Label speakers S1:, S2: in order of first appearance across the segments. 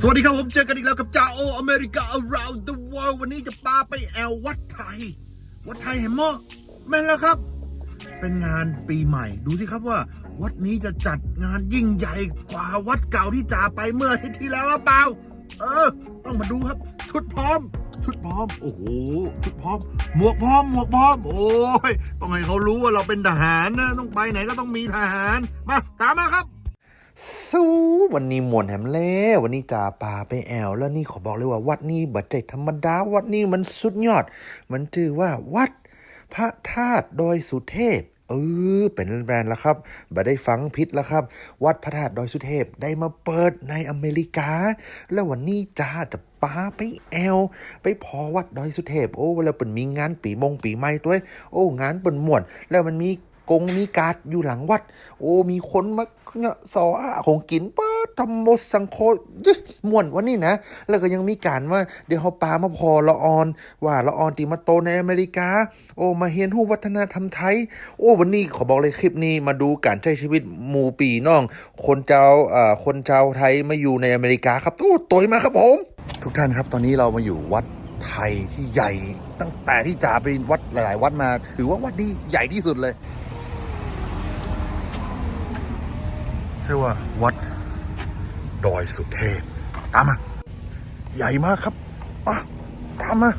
S1: สวัสดีครับผมเจอกันอีกแล้วกับจ่าโออเมริกา around the world วันนี้จะปาไปแอลวัดไทย วัดไทยเห็นมั้ยแม่นแล้วครับ เป็นงานปีใหม่ ดูสิครับว่า วัดนี้จะจัดงานยิ่งใหญ่กว่าวัดเก่าที่จ่าไปเมื่ออาทิตย์ที่แล้วหรือเปล่า เออ ต้องมาดูครับ ชุดพร้อม ชุดพร้อม โอ้โห ชุดพร้อม หมวกพร้อม หมวกพร้อม โอ้ย ต้องให้เขารู้ว่าเราเป็นทหารนะ ต้องไปไหนก็ต้องมีทหาร มา ตามมาครับ
S2: สู้วันนี้มวนแหมเล่วันนี้จ่าป่าไปแอว แล้วนี่ขอบอกเลยว่า วัดนี้บัดใจธรรมดา วัดนี้มันสุดยอด มันชื่อว่าวัด พระธาตุดอยสุเทพเออเป็นแบรนด์แล้วครับบัได้ฟังพิษแล้วครับ วัดพระธาตุดอยสุเทพได้มาเปิดในอเมริกา แล้ววันนี้จ่าจะปาไปแอวไปพอวัดดอยสุเทพ โอ้เวลาเปิ่นมีงานปีมงปีใหม่ตัวเอโอ้ งานเปิ่นม่วนแล้วมันมี กงมีการ์ดอยู่หลังวัด โอ้มีคนมาเนี่ยสออาของกินป้าทำโมสังโคยม่วนวันนี้นะ แล้วก็ยังมีการว่าเดี๋ยวเขาปามาพอละออน ว่าละออนตีมาโตในอเมริกา โอ้มาเฮียนหูวัฒนธรรมไทย โอ้วันนี้ขอบอกเลยคลิปนี้มาดูการใช้ชีวิตหมู่ปีน้อง คนเจ้าอ่าคนเจ้าไทยมาอยู่ในอเมริกาครับโอ้ตัวมาครับผม
S1: ทุกท่านครับตอนนี้เรามาอยู่วัดไทยที่ใหญ่ ตั้งแต่ที่จ่าไปวัดหลาย ๆ วัดมา ถือว่าวัดนี้ใหญ่ที่สุดเลย ชื่อว่าวัดดอยสุเทพ ตามมา ใหญ่มากครับอะตามมา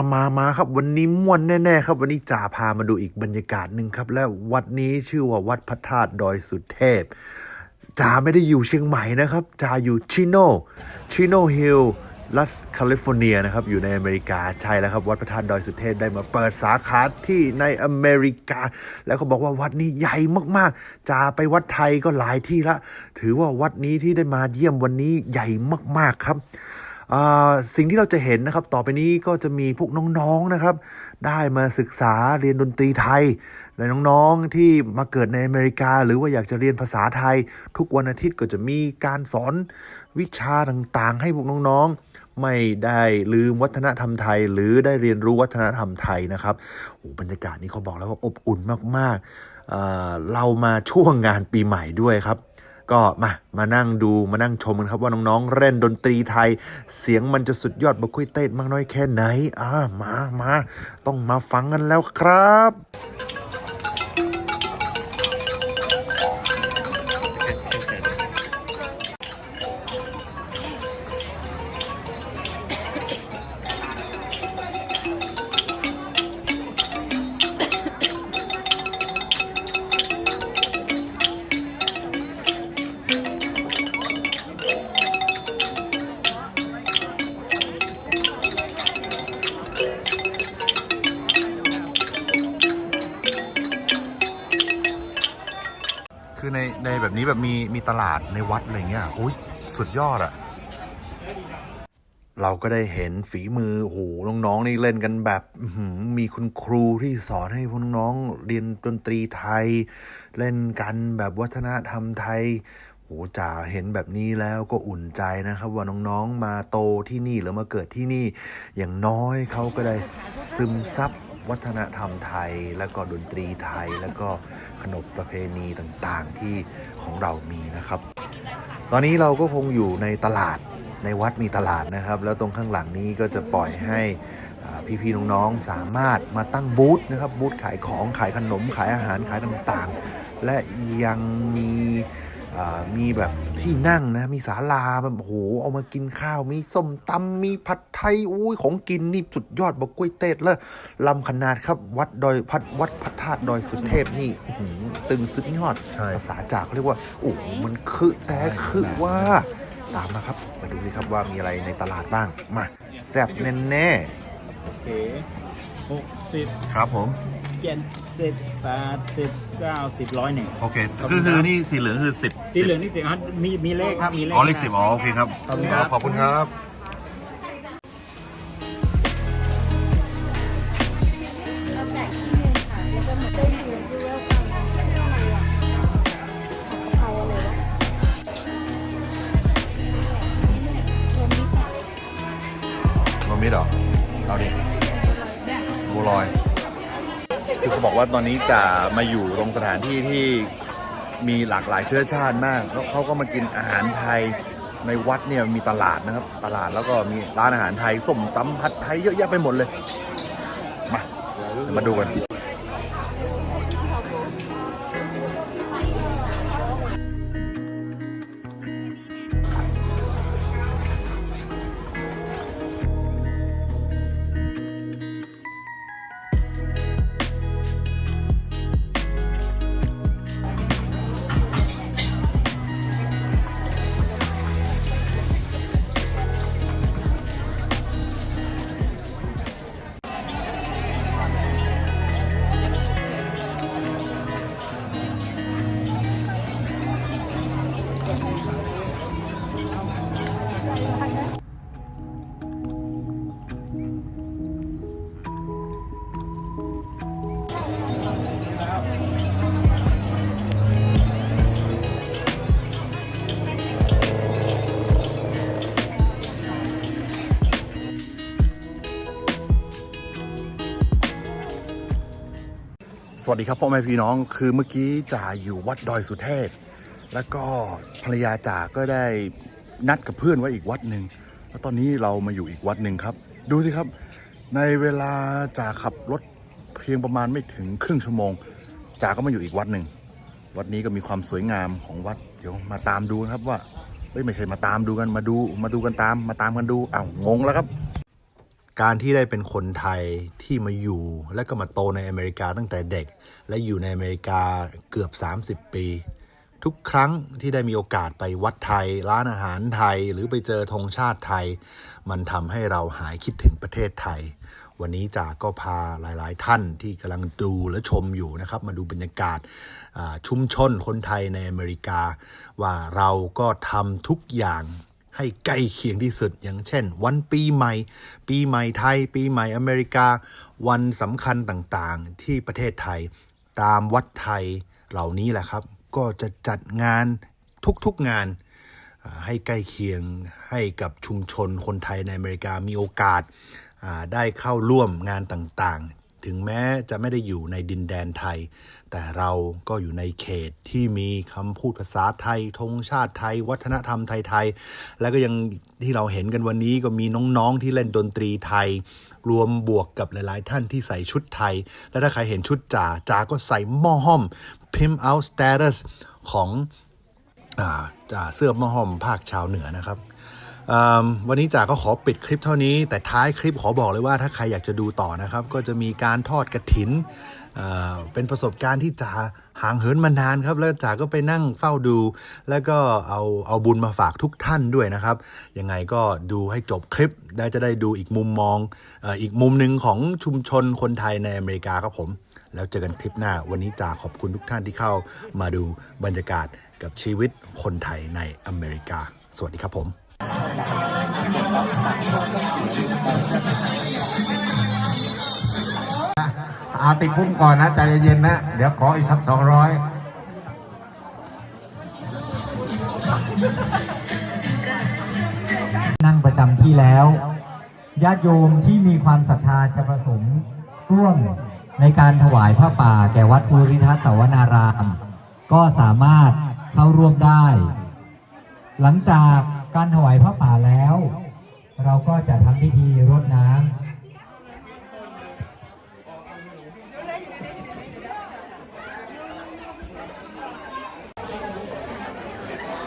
S1: มามามาครับ วันนี้ม่วนแน่ๆครับ วันนี้จ่าพามาดูอีกบรรยากาศหนึ่งครับ และวัดนี้ชื่อว่าวัดพระธาตุดอยสุเทพจ่าไม่ได้อยู่เชียงใหม่นะครับจ่าอยู่ชิโนชิโนฮิลรัสแคลิฟอร์เนียนะครับ อยู่ในอเมริกาใช่แล้วครับ วัดพระธาตุดอยสุเทพได้มาเปิดสาขาที่ในอเมริกา แล้วเขาบอกว่าวัดนี้ใหญ่มากๆจ่าไปวัดไทยก็หลายที่ละ ถือว่าวัดนี้ที่ได้มาเยี่ยมวันนี้ใหญ่มากๆครับ สิ่งที่เราจะเห็นนะครับ ต่อไปนี้ก็จะมีพวกน้องๆนะครับ ได้มาศึกษาเรียนดนตรีไทยและน้องๆที่มาเกิดในอเมริกา หรือว่าอยากจะเรียนภาษาไทย ทุกวันอาทิตย์ก็จะมีการสอนวิชาต่างๆ ให้พวกน้องๆ ไม่ได้ลืมวัฒนธรรมไทย หรือได้เรียนรู้วัฒนธรรมไทยนะครับโอ้บรรยากาศนี้เขาบอกแล้วว่าอบอุ่นมากๆเรามาช่วงงานปีใหม่ด้วยครับ ก็มามานั่งดูมานั่งชมกันครับว่าน้องๆเล่นดนตรีไทย เสียงมันจะสุดยอดบะคุยเต้นมากน้อยแค่ไหนอ่ามามาต้องมาฟังกันแล้วครับ แบบมีมีตลาดในวัดอะไรเงี้ยโอ้ยสุดยอดอะเราก็ได้เห็นฝีมือโอ้โหน้องๆนี่เล่นกันแบบมีคุณครูที่สอนให้พวกน้องๆเรียนดนตรีไทย เล่นกันแบบวัฒนธรรมไทยโอ้จ่าเห็นแบบนี้แล้วก็อุ่นใจนะครับ ว่าน้องๆมาโตที่นี่หรือมาเกิดที่นี่ อย่างน้อยเขาก็ได้ซึมซับ วัฒนธรรมไทย แล้วก็ดนตรีไทย แล้วก็ขนบประเพณีต่างๆที่ของเรามีนะครับ ตอนนี้เราก็คงอยู่ในตลาดในวัดมีตลาดนะครับ แล้วตรงข้างหลังนี้ก็จะปล่อยให้พี่ๆน้องๆสามารถมาตั้งบูธนะครับบูธขายของขายขนมขายอาหารขายต่างๆ และยังมี มีแบบที่นั่งนะมีศาลาแบบโอ้โหเอามากินข้าว มีส้มตำมีผัดไทยอุ้ยของกินนี่สุดยอดบอกกล้วยเต้เลยลำขนาดครับ วัดดอยพัดวัดพระธาตุดอยสุเทพนี่อื้อหือตึงสุดยอดใช่
S2: ภาษาจากเขาเรียกว่าโอ้โหมันคือแต่คือว่าตามมาครับมาดูสิครับว่ามีอะไรในตลาดบ้างมาแซ่บแน่
S3: โอเคหกสิบ
S1: ๆครับผม
S3: เจ็ดสิบแปดสิบเก้าสิบร้อยหนึ่ง
S1: โอเค
S3: คื
S1: อคือนี่สีเหลืองคือสิบ
S3: สีเหลืองนี่สิครับมีมีเลขครับมีเลข
S1: อ๋อเลขสิบอ๋อโอเคครับ
S3: ขอบคุณครับ
S1: ขอบคุณครับมีดอารวเอาอะไรวะมมิตรอะเอาดิบัลอย คือเขาบอกว่าตอนนี้จะมาอยู่ตรงสถานที่ที่มีหลากหลายเชื้อชาติมากแล้วเขาก็มากินอาหารไทยในวัดเนี่ยมีตลาดนะครับ ตลาดแล้วก็มีร้านอาหารไทยส้มตำผัดไทยเยอะแยะไปหมดเลย มา มาดูกัน สวัสดีครับพ่อแม่พี่น้องคือเมื่อกี้จ่าอยู่วัดดอยสุเทพ แล้วก็ภรรยาจ่าก็ได้นัดกับเพื่อนไว้อีกวัดหนึ่งแล้วตอนนี้เรามาอยู่อีกวัดหนึ่งครับ ดูสิครับ ในเวลาจ่าขับรถเพียงประมาณไม่ถึงครึ่งชั่วโมงจ่าก็มาอยู่อีกวัดหนึ่งวัดนี้ก็มีความสวยงามของวัด เดี๋ยวมาตามดูนะครับว่าเฮ้ยไม่เคยมาตามดูกันมาดูมาดูกันตามมาตามกันดูอ้าวงงแล้วครับ การที่ได้เป็นคนไทยที่มาอยู่ และก็มาโตในอเมริกาตั้งแต่เด็ก และอยู่ในอเมริกาเกือบ 30 ปี ทุกครั้งที่ได้มีโอกาสไปวัดไทย ร้านอาหารไทย หรือไปเจอธงชาติไทย มันทำให้เราหายคิดถึงประเทศไทย วันนี้จากก็พาหลาย ๆ ท่านที่กำลังดูและชมอยู่นะครับ มาดูบรรยากาศชุมชนคนไทยในอเมริกา ว่าเราก็ทำทุกอย่างให้ใกล้เคียงที่สุดอย่างเช่น วันปีใหม่ ปีใหม่ไทย ปีใหม่อเมริกา วันสำคัญต่างๆ ที่ประเทศไทย ตามวัดไทยเหล่านี้แหละครับ ก็จะจัดงานทุกๆงานให้ใกล้เคียงให้กับชุมชนคนไทยในอเมริกามีโอกาสได้เข้าร่วมงานต่างๆ ถึงแม้จะไม่ได้อยู่ในดินแดนไทย แต่เราก็อยู่ในเขตที่มีคำพูดภาษาไทยธงชาติไทย วัฒนธรรมไทยๆ แล้วก็ยังที่เราเห็นกันวันนี้ก็มีน้องๆที่เล่นดนตรีไทย รวมบวกกับหลายๆ ท่านที่ใส่ชุดไทย และถ้าใครเห็นชุดจ่าจ่าก็ใส่หม้อห้อม pimp out status ของอจ่าเสื้อหม้อห้อมภาคชาวเหนือนะครับวันนี้จ๋าก็ขอปิดคลิปเท่านี้ แต่ท้ายคลิปขอบอกเลยว่าถ้าใครอยากจะดูต่อนะครับ ก็จะมีการทอดกระถินอ่าเป็นประสบการณ์ที่จ๋า ห่างเหินมานานครับ แล้วจ๋าก็ไปนั่งเฝ้าดู แล้วก็เอาเอาบุญมาฝากทุกท่านด้วยนะครับ ยังไงก็ดูให้จบคลิปได้จะได้ดูอีกมุมมองอีกมุมหนึ่งของชุมชนคนไทยในอเมริกาครับผม แล้วเจอกันคลิปหน้า วันนี้จ๋าขอบคุณทุกท่านที่เข้ามาดูบรรยากาศกับชีวิตคนไทยในอเมริกา สวัสดีครับผม
S4: อาติดพุ่มก่อนนะ ใจเย็นนะ เดี๋ยวขออีกสักสองร้อย
S5: นั่งประจำที่แล้วญาติโยมที่มีความศรัทธาจะประสงค์ร่วมในการถวายผ้าป่า แก่วัดภูริทัตวนาราม ก็สามารถเข้าร่วมได้ หลังจากการถวายผ้าป่าแล้ว เราก็จะทำพิธีรดน้ำ